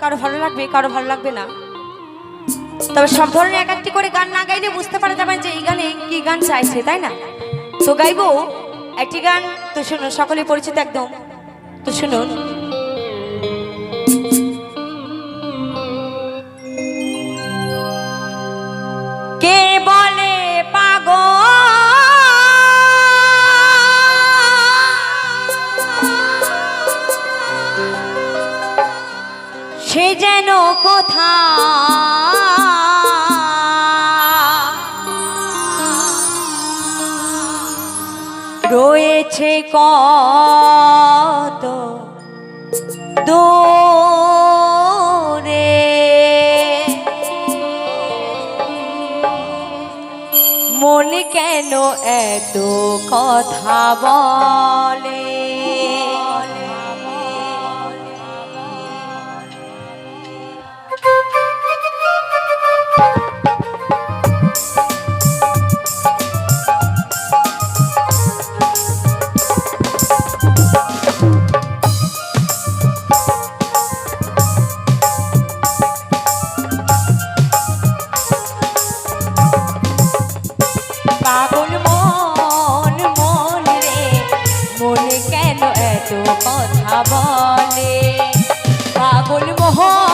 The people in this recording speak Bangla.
কারও ভালো লাগবে, কারও ভালো লাগবে না। তবে সব ধরনের এক একটি করে গান না গাইলে বুঝতে পারা যাবে যে এই গানে কি গান চাইছে, তাই না? তো গাইবো, একটি গান, তো শুনুন সকলে পরিচিত একদম। তো শুনুন। কোথা। রয়েছে কত দূরে। মন কেন এত কথা বলে? বলে পাগল মোহন